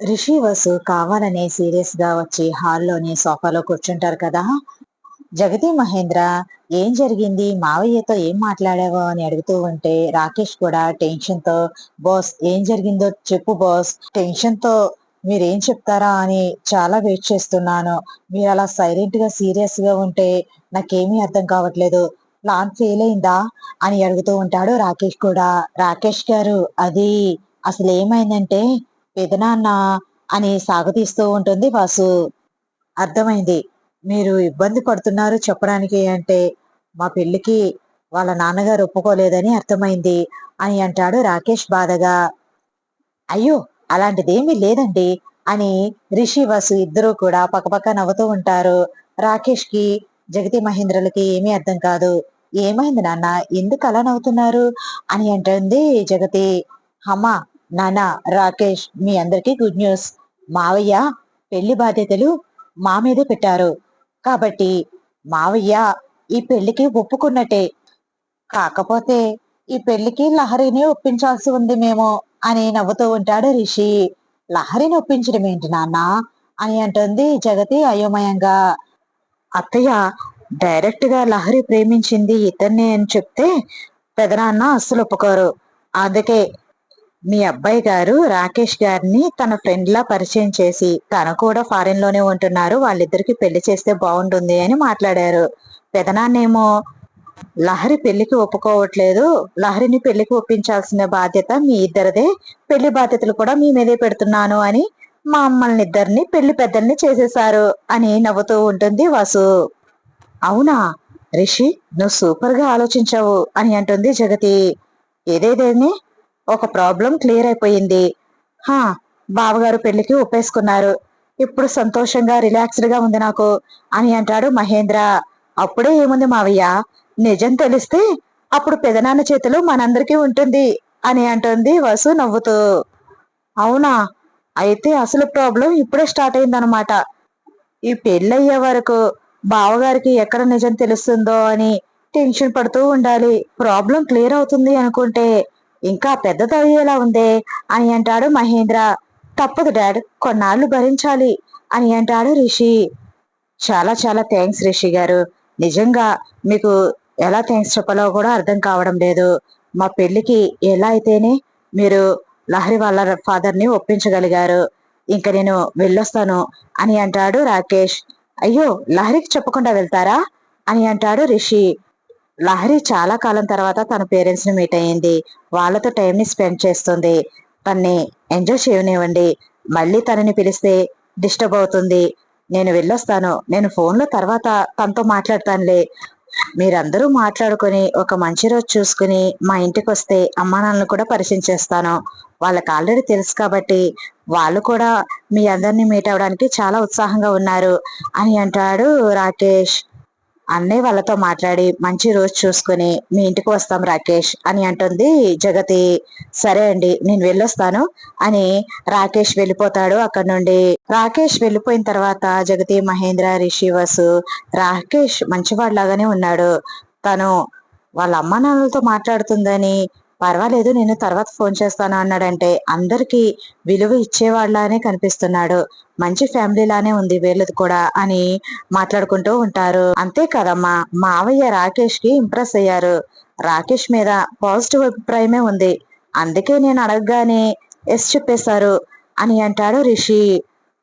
రిషి వసు కావాలనే సీరియస్గా వచ్చి హాల్లోని సోఫాలో కూర్చుంటారు కదా. జగతి మహేంద్ర ఏం జరిగింది? మావయ్యతో ఏం మాట్లాడావో? అని అడుగుతూ ఉంటే రాకేష్ కూడా టెన్షన్తో బాస్ ఏం జరిగిందో చెప్పు బాస్ టెన్షన్తో మీరేం చెప్తారా? అని చాలా వెయిట్ చేస్తున్నాను. మీరు అలా సైలెంట్గా సీరియస్గా ఉంటే నాకేమీ అర్థం కావట్లేదు. ప్లాన్ ఫెయిల్ అయిందా? అని అడుగుతూ ఉంటాడు రాకేష్ కూడా. రాకేష్ గారు అది అసలు ఏమైందంటే పెదనాన్న అని సాగతీస్తూ ఉంటుంది. వాసు అర్థమైంది. మీరు ఇబ్బంది పడుతున్నారు చెప్పడానికి అంటే మా పెళ్ళికి వాళ్ళ నాన్నగారు ఒప్పుకోలేదని అర్థమైంది అని అంటాడు రాకేష్ బాధగా. అయ్యో అలాంటిదేమీ లేదండి అని రిషి వసు ఇద్దరూ కూడా పక్కపక్క నవ్వుతూ ఉంటారు. రాకేష్కి జగతి మహేంద్రలకి ఏమీ అర్థం కాదు. ఏమైంది నాన్న? ఎందుకు అలా నవ్వుతున్నారు? అని అంటుంది జగతి. అమ్మా నానా రాకేష్ మీ అందరికీ గుడ్ న్యూస్. మావయ్య పెళ్ళి బాధ్యతలు మా మీదే పెట్టారు. కాబట్టి మావయ్య ఈ పెళ్ళికి ఒప్పుకున్నట్టే. కాకపోతే ఈ పెళ్ళికి లహరిని ఒప్పించాల్సి ఉంది మేము అని నవ్వుతూ ఉంటాడు రిషి. లహరిని ఒప్పించడం ఏంటి నాన్న అని అంటుంది జగతి అయోమయంగా. అత్తయ్య డైరెక్ట్గా లహరి ప్రేమించింది ఇతన్నే అని చెప్తే పెదనాన్న అస్సలు ఒప్పుకోరు. అందుకే మీ అబ్బాయి గారు రాకేష్ గారిని తన ఫ్రెండ్ లా పరిచయం చేసి తను కూడా ఫారెన్లోనే ఉంటున్నారు వాళ్ళిద్దరికి పెళ్ళి చేస్తే బాగుంటుంది అని మాట్లాడారు. పెదనాన్నేమో లహరి పెళ్ళికి ఒప్పుకోవట్లేదు లహరిని పెళ్ళికి ఒప్పించాల్సిన బాధ్యత మీ ఇద్దరిదే పెళ్ళి బాధ్యతలు కూడా మీ మీదే పెడుతున్నాను అని మా అమ్మల్ని ఇద్దరిని పెళ్ళి పెద్దల్ని చేసేశారు అని నవ్వుతూ ఉంటుంది వాసు. అవునా? రిషి నువ్వు సూపర్గా ఆలోచించావు అని అంటుంది జగతి. ఏదేదేని? ఒక ప్రాబ్లం క్లియర్ అయిపోయింది. హా బావగారు పెళ్ళికి ఒప్పేసుకున్నారు. ఇప్పుడు సంతోషంగా రిలాక్స్డ్గా ఉంది నాకు అని అంటాడు మహేంద్ర. అప్పుడే ఏముంది మావయ్య? నిజం తెలిస్తే అప్పుడు పెదనాన్న చేతిలో మనందరికీ ఉంటుంది అని అంటుంది వసు నవ్వుతూ. అవునా? అయితే అసలు ప్రాబ్లం ఇప్పుడే స్టార్ట్ అయిందనమాట ఈ పెళ్ళయ్యే వరకు బావగారికి ఎక్కడ నిజం తెలుస్తుందో అని టెన్షన్ పడుతూ ఉండాలి. ప్రాబ్లం క్లియర్ అవుతుంది అనుకుంటే ఇంకా పెద్దదయ్యేలా ఉందే? అని అంటాడు మహేంద్ర. తప్పదు డాడ్ కొన్నాళ్ళు భరించాలి అని అంటాడు రిషి. చాలా చాలా థ్యాంక్స్ రిషి గారు. నిజంగా మీకు ఎలా థ్యాంక్స్ చెప్పాలో కూడా అర్థం కావడం లేదు. మా పెళ్ళికి ఎలా అయితేనే మీరు లహరి వాళ్ళ ఫాదర్ని ఒప్పించగలిగారు. ఇంకా నేను వెళ్ళొస్తాను అని అంటాడు రాకేష్. అయ్యో లహరికి చెప్పకుండా వెళ్తారా? అని అంటాడు రిషి. లహరి చాలా కాలం తర్వాత తన పేరెంట్స్ని మీట్ అయ్యింది. వాళ్ళతో టైం ని స్పెండ్ చేస్తుంది. తన్ని ఎంజాయ్ చేయనివ్వండి. మళ్ళీ తనని పిలిస్తే డిస్టర్బ్ అవుతుంది. నేను వెళ్ళొస్తాను. నేను ఫోన్లో తర్వాత తనతో మాట్లాడతానులే. మీరందరూ మాట్లాడుకొని ఒక మంచి రోజు చూసుకుని మా ఇంటికి వస్తే అమ్మా నాన్నలు కూడా పరిచయం చేస్తాను. వాళ్ళకి ఆల్రెడీ తెలుసు కాబట్టి వాళ్ళు కూడా మీ అందరినీ మీట్ అవడానికి చాలా ఉత్సాహంగా ఉన్నారు. అని అంటాడు రాకేష్. అన్నయ్య వాళ్ళతో మాట్లాడి మంచి రోజు చూసుకుని మీ ఇంటికి వస్తాం రాకేష్ అని అంటుంది జగతి. సరే అండి నేను వెళ్ళొస్తాను అని రాకేష్ వెళ్ళిపోతాడు. అక్కడ నుండి రాకేష్ వెళ్ళిపోయిన తర్వాత జగతి మహేంద్ర రిషి వసు రాకేష్ మంచివాడిలాగానే ఉన్నాడు. తను వాళ్ళ అమ్మ నాన్నలతో మాట్లాడుతుందని పర్వాలేదు నేను తర్వాత ఫోన్ చేస్తాను అన్నాడంటే అందరికీ విలువ ఇచ్చేవాళ్ళనే కనిపిస్తున్నాడు. మంచి ఫ్యామిలీ లానే ఉంది వీళ్ళది కూడా అని మాట్లాడుకుంటూ ఉంటారు. అంతే కదమ్మా మావయ్య రాకేష్కి ఇంప్రెస్ అయ్యారు. రాకేష్ మీద పాజిటివ్ అభిప్రాయమే ఉంది. అందుకే నేను అడగగానే ఎస్ చెప్పేశారు అని అంటాడు రిషి.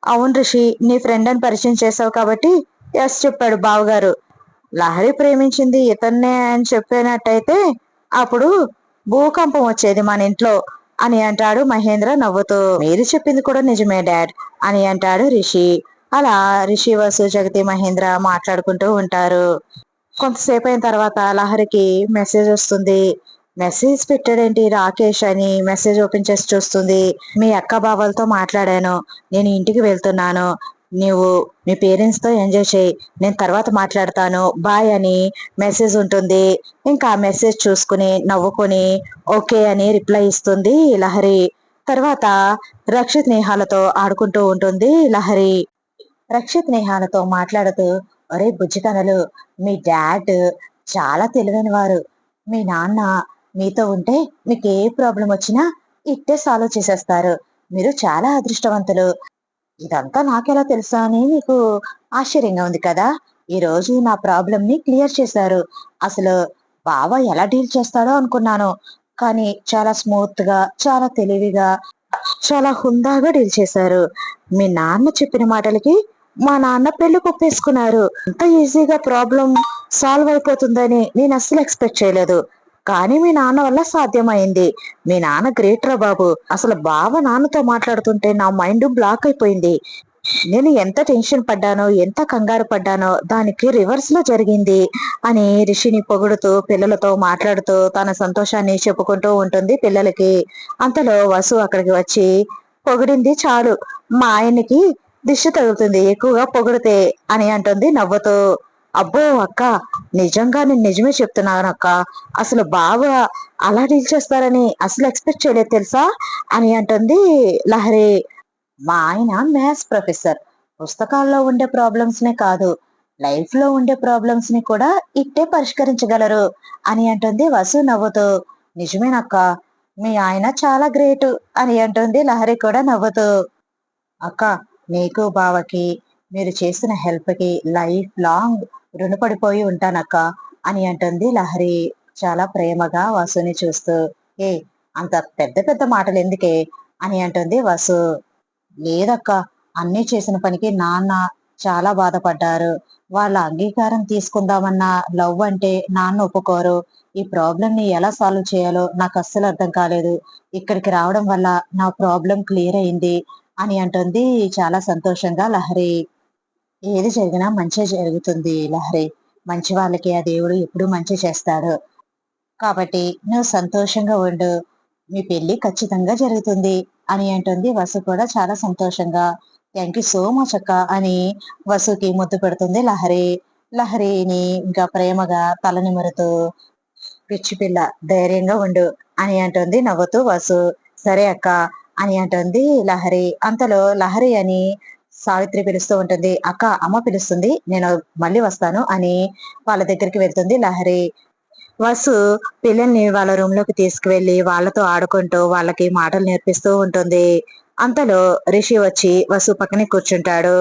అవును రిషి నీ ఫ్రెండ్ అని పరిచయం చేసావు కాబట్టి ఎస్ చెప్పాడు బావగారు. లహరి ప్రేమించింది ఇతన్నే అని చెప్పినట్టయితే అప్పుడు భూకంపం వచ్చేది మన ఇంట్లో అని అంటాడు మహేంద్ర నవ్వుతూ. మీరు చెప్పింది కూడా నిజమే డాడ్ అని అంటాడు రిషి. అలా రిషి వసు జగతి మహేంద్ర మాట్లాడుకుంటూ ఉంటారు. కొంతసేపు అయిన తర్వాత లహరికి మెసేజ్ వస్తుంది. మెసేజ్ పెట్టాడేంటి రాకేష్ అని మెసేజ్ ఓపెన్ చేసి చూస్తుంది. మీ అక్క బావలతో మాట్లాడాను. నేను ఇంటికి వెళ్తున్నాను. నీవు మీ పేరెంట్స్తో ఎంజాయ్ చేయి. నేను తర్వాత మాట్లాడతాను. బాయ్ అని మెసేజ్ ఉంటుంది. ఇంకా ఆ మెసేజ్ చూసుకుని నవ్వుకొని ఓకే అని రిప్లై ఇస్తుంది లహరి. తర్వాత రక్షిత్ నేహాలతో ఆడుకుంటూ ఉంటుంది లహరి. రక్షిత్ నేహాలతో మాట్లాడుతూ ఒరే బుజ్జికనలు మీ డాడ్ చాలా తెలివైన వారు మీ నాన్న మీతో ఉంటే మీకు ఏ ప్రాబ్లం వచ్చినా ఇట్టే సాల్వ్ చేసేస్తారు. మీరు చాలా అదృష్టవంతులు. ఇదంతా నాకెలా తెలుసా అని మీకు ఆశ్చర్యంగా ఉంది కదా? ఈ రోజు నా ప్రాబ్లం ని క్లియర్ చేశారు. అసలు బావ ఎలా డీల్ చేస్తాడో అనుకున్నాను. కానీ చాలా స్మూత్గా చాలా తెలివిగా చాలా హుందాగా డీల్ చేశారు. మీ నాన్న చెప్పిన మాటలకి మా నాన్న పెళ్ళి ఒప్పేసుకున్నారు అంత ఈజీగా ప్రాబ్లం సాల్వ్ అయిపోతుందని నేను అస్సలు ఎక్స్పెక్ట్ చేయలేదు. కానీ మీ నాన్న వల్ల సాధ్యమైంది. మీ నాన్న గ్రేట్ రా బాబు. అసలు బావ నాన్నతో మాట్లాడుతుంటే నా మైండ్ బ్లాక్ అయిపోయింది. నేను ఎంత టెన్షన్ పడ్డానో ఎంత కంగారు పడ్డానో దానికి రివర్స్లో జరిగింది. అని రిషిని పొగుడుతూ పిల్లలతో మాట్లాడుతూ తన సంతోషాన్ని చెప్పుకుంటూ ఉంటుంది పిల్లలకి. అంతలో వసు అక్కడికి వచ్చి పొగిడింది చాలు. మా ఆయనకి దిష్టి తగులుతుంది. ఎక్కువగా పొగిడితే అని అంటుంది నవ్వుతూ. అబ్బో అక్క నిజంగా నేను నిజమే చెప్తున్నాను అక్క. అసలు బాగా అలా డీల్ చేస్తారని అసలు ఎక్స్పెక్ట్ చేయలేదు తెలుసా? అని అంటుంది లహరి. మా ఆయన మ్యాథ్స్ ప్రొఫెసర్. పుస్తకాల్లో ఉండే ప్రాబ్లమ్స్ నే కాదు లైఫ్లో ఉండే ప్రాబ్లమ్స్ని కూడా ఇట్టే పరిష్కరించగలరు అని అంటుంది వసు నవ్వుతూ. నిజమేనక్క మీ ఆయన చాలా గ్రేట్ అని అంటుంది లహరి కూడా నవ్వుతూ. అక్క నీకు బావకి మీరు చేసిన హెల్ప్కి లైఫ్ లాంగ్ రుణపడిపోయి ఉంటానక్క అని అంటుంది లహరి చాలా ప్రేమగా వసుని చూస్తూ. ఏ అంత పెద్ద పెద్ద మాటలు ఎందుకే? అని అంటుంది వసు. లేదక్క అన్నీ చేసిన పనికి నాన్న చాలా బాధపడ్డారు. వాళ్ళ అంగీకారం తీసుకుందామన్న లవ్ అంటే నాన్న ఒప్పుకోరు. ఈ ప్రాబ్లం ని ఎలా సాల్వ్ చేయాలో నాకు అస్సలు అర్థం కాలేదు. ఇక్కడికి రావడం వల్ల నా ప్రాబ్లం క్లియర్ అయింది అని అంటుంది చాలా సంతోషంగా లహరి. ఏది జరిగినా మంచి జరుగుతుంది లహరి. మంచి వాళ్ళకి ఆ దేవుడు ఎప్పుడు మంచి చేస్తాడు. కాబట్టి నువ్వు సంతోషంగా ఉండు. మీ పెళ్ళి ఖచ్చితంగా జరుగుతుంది అని అంటుంది వసు కూడా చాలా సంతోషంగా. థ్యాంక్ యూ సో మచ్ అక్క అని వసుకి ముద్దు పెడుతుంది లహరి. లహరిని ఇంకా ప్రేమగా తల నిమురుతూ పిచ్చి పిల్ల ధైర్యంగా ఉండు అని అంటుంది నవ్వుతూ వసు. సరే అక్క అని అంటుంది లహరి. అంతలో లహరి అని సావిత్రి పిలుస్తూ ఉంటుంది అక్క అమ్మ పిలుస్తుంది నేను మళ్ళీ వస్తాను అని వాళ్ళ దగ్గరికి వెళ్తుంది లహరి. వసు పిల్లల్ని వాళ్ళ రూమ్లోకి తీసుకువెళ్ళి వాళ్ళతో ఆడుకుంటూ వాళ్ళకి మాటలు నేర్పిస్తూ ఉంటుంది. అంతలో రిషి వచ్చి వసు పక్కనే కూర్చుంటాడు.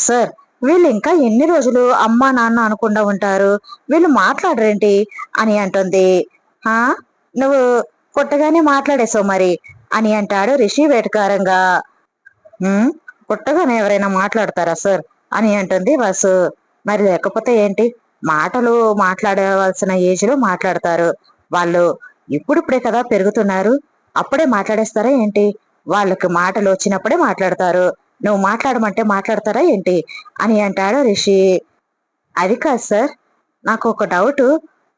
సార్ వీళ్ళు ఇంకా ఎన్ని రోజులు అమ్మా నాన్న అనుకుండా ఉంటారు? వీళ్ళు మాట్లాడరేంటి? అని అంటుంది. ఆ నువ్వు కొట్టగానే మాట్లాడేసావు మరి అని అంటాడు రిషి వేటకారంగా. కొట్టగానే పుట్టగానే ఎవరైనా మాట్లాడతారా సార్? అని అంటుంది వసు మరి లేకపోతే ఏంటి? మాటలు మాట్లాడవలసిన ఏజ్లో మాట్లాడతారు. వాళ్ళు ఇప్పుడిప్పుడే కదా పెరుగుతున్నారు. అప్పుడే మాట్లాడేస్తారా ఏంటి? వాళ్ళకి మాటలు వచ్చినప్పుడే మాట్లాడతారు. నువ్వు మాట్లాడమంటే మాట్లాడతారా ఏంటి? అని అంటాడు రిషి. అది కాదు సార్. నాకు ఒక డౌట్.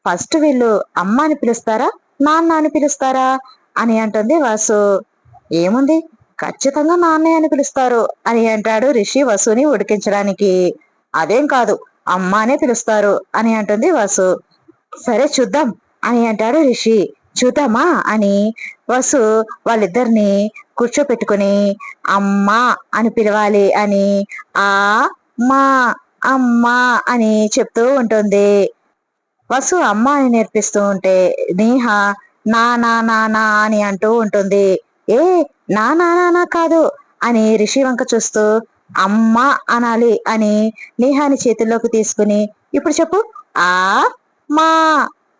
ఫస్ట్ వీళ్ళు అమ్మ అని పిలుస్తారా నాన్న అని పిలుస్తారా అని అంటుంది వాసు ఏముంది? ఖచ్చితంగా నాన్నయ్య అని పిలుస్తారు అని అంటాడు రిషి వసుని ఉడికించడానికి. అదేం కాదు అమ్మ అనే పిలుస్తారు అని అంటుంది వసు. సరే చూద్దాం అని అంటాడు రిషి. చూద్దామా అని వసు వాళ్ళిద్దరిని కూర్చోపెట్టుకుని అమ్మా అని పిలవాలి అని ఆ మా అమ్మా అని చెప్తూ ఉంటుంది. వసు అమ్మ అని నేర్పిస్తూ ఉంటే నేహ నా నా నా నా అని అంటూ ఉంటుంది. ఏ నా నా నా కాదు అని రిషి వంక చూస్తూ అమ్మ అనాలి అని నేహాని చేతుల్లోకి తీసుకుని ఇప్పుడు చెప్పు. ఆ మా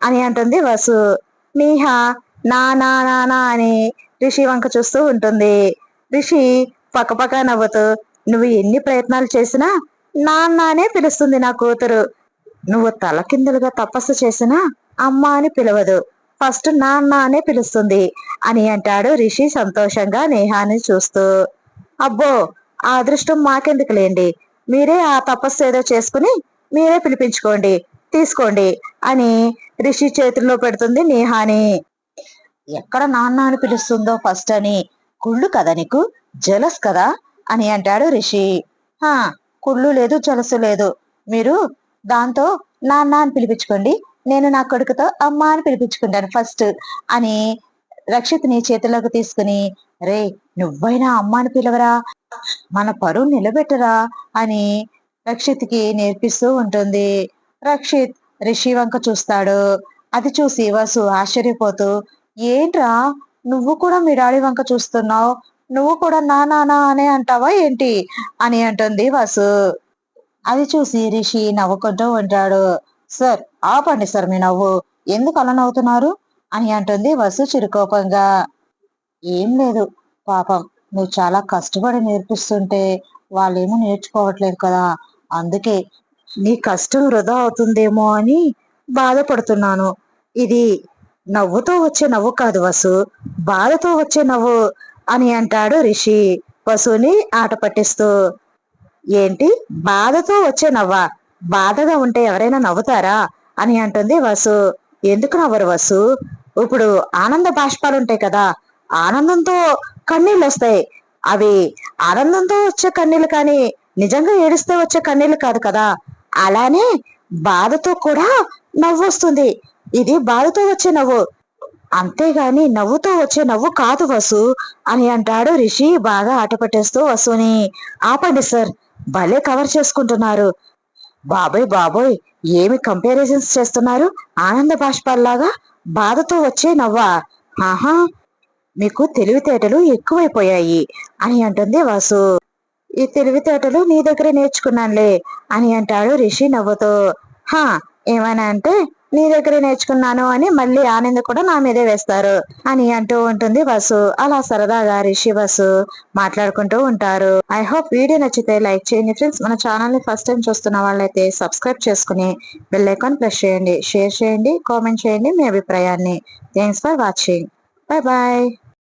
అని అంటుంది వసు. నేహ నా నా నా నా అని రిషి వంక చూస్తూ ఉంటుంది. రిషి పక్కపక్క నవ్వుతూ నువ్వు ఎన్ని ప్రయత్నాలు చేసినా నాన్ననే పిలుస్తుంది నా కూతురు. నువ్వు తలకిందులుగా తపస్సు చేసినా అమ్మ అని పిలవదు. ఫస్ట్ నాన్న అనే పిలుస్తుంది. అని అంటాడు రిషి సంతోషంగా నేహాని చూస్తూ. అబ్బో ఆ అదృష్టం మాకెందుకులేండి? మీరే ఆ తపస్సు ఏదో చేసుకుని మీరే పిలిపించుకోండి తీసుకోండి అని రిషి చేతుల్లో పెడుతుంది నేహాని. ఎక్కడ నాన్న అని పిలుస్తుందో ఫస్ట్ అని. కుళ్ళు కదా నీకు? జలస్ కదా? అని అంటాడు రిషి. హా కుళ్ళు లేదు జలసు లేదు. మీరు దాంతో నాన్న అని పిలిపించుకోండి నేను నా కొడుకుతో అమ్మ అని పిలిపించుకుంటాను ఫస్ట్ అని రక్షిత్ని చేతిలోకి తీసుకుని రే నువ్వైనా అమ్మాని పిలవరా? మన పరువు నిలబెట్టరా? అని రక్షిత్కి నేర్పిస్తూ ఉంటుంది. రక్షిత్ రిషి వంక చూస్తాడు. అది చూసి వసు ఆశ్చర్యపోతూ ఏంట్రా? నువ్వు కూడా మీ డాడీ వంక చూస్తున్నావు. నువ్వు కూడా నా నానా అనే అంటావా ఏంటి? అని అంటుంది వసు. అది చూసి రిషి నవ్వుకుంటూ ఉంటాడు. సార్ ఆపండి సార్ మీ నవ్వు. ఎందుకు అలా నవ్వుతున్నారు? అని అంటుంది వసు చిరుకోపంగా. ఏం లేదు పాపం. నువ్వు చాలా కష్టపడి నేర్పిస్తుంటే వాళ్ళేమో నేర్చుకోవట్లేదు కదా. అందుకే నీ కష్టం వృధా అవుతుందేమో అని బాధపడుతున్నాను. ఇది నవ్వుతో వచ్చే నవ్వు కాదు వసు. బాధతో వచ్చే నవ్వు అని అంటాడు రిషి. వసుని ఆట పట్టిస్తూ. ఏంటి? బాధతో వచ్చే నవ్వా? బాధగా ఉంటే ఎవరైనా నవ్వుతారా? అని అంటుంది వసు. ఎందుకు నవ్వరు వసు? ఇప్పుడు ఆనంద బాష్పాలు ఉంటాయి కదా ఆనందంతో కన్నీళ్ళు వస్తాయి. అవి ఆనందంతో వచ్చే కన్నీళ్ళు కానీ నిజంగా ఏడిస్తే వచ్చే కన్నీళ్ళు కాదు కదా. అలానే బాధతో కూడా నవ్వు వస్తుంది. ఇది బాధతో వచ్చే నవ్వు. అంతేగాని నవ్వుతో వచ్చే నవ్వు కాదు వసు అని అంటాడు రిషి బాగా ఆటపట్టేస్తూ వసుని. ఆపండి సార్ భలే కవర్ చేసుకుంటున్నారు. బాబోయ్ బాబోయ్ ఏమి కంపారిజన్స్ చేస్తున్నారు? ఆనంద బాష్పాల్లాగా బాధతో వచ్చే నవ్వా? ఆహా మీకు తెలివితేటలు ఎక్కువైపోయాయి అని అంటుంది వాసు. ఈ తెలివితేటలు నీ దగ్గర నేర్చుకున్నానులే అని అంటాడు రిషి నవ్వుతో. హా ఏమైనా అంటే నీ దగ్గర నేర్చుకున్నాను అని మళ్ళీ ఆనంద్ కూడా నా మీదే వేస్తారు అని అంటూ ఉంటుంది బస్సు అలా సరదాగా రిషి బస్సు మాట్లాడుకుంటూ ఉంటారు. ఐ హోప్ వీడియో నచ్చితే లైక్ చేయండి ఫ్రెండ్స్. మన ఛానల్ని ఫస్ట్ టైం చూస్తున్న వాళ్ళైతే సబ్స్క్రైబ్ చేసుకుని బెల్ ఐకాన్ ప్రెస్ చేయండి. షేర్ చేయండి కామెంట్ చేయండి మీ అభిప్రాయాన్ని. Thanks for watching bye bye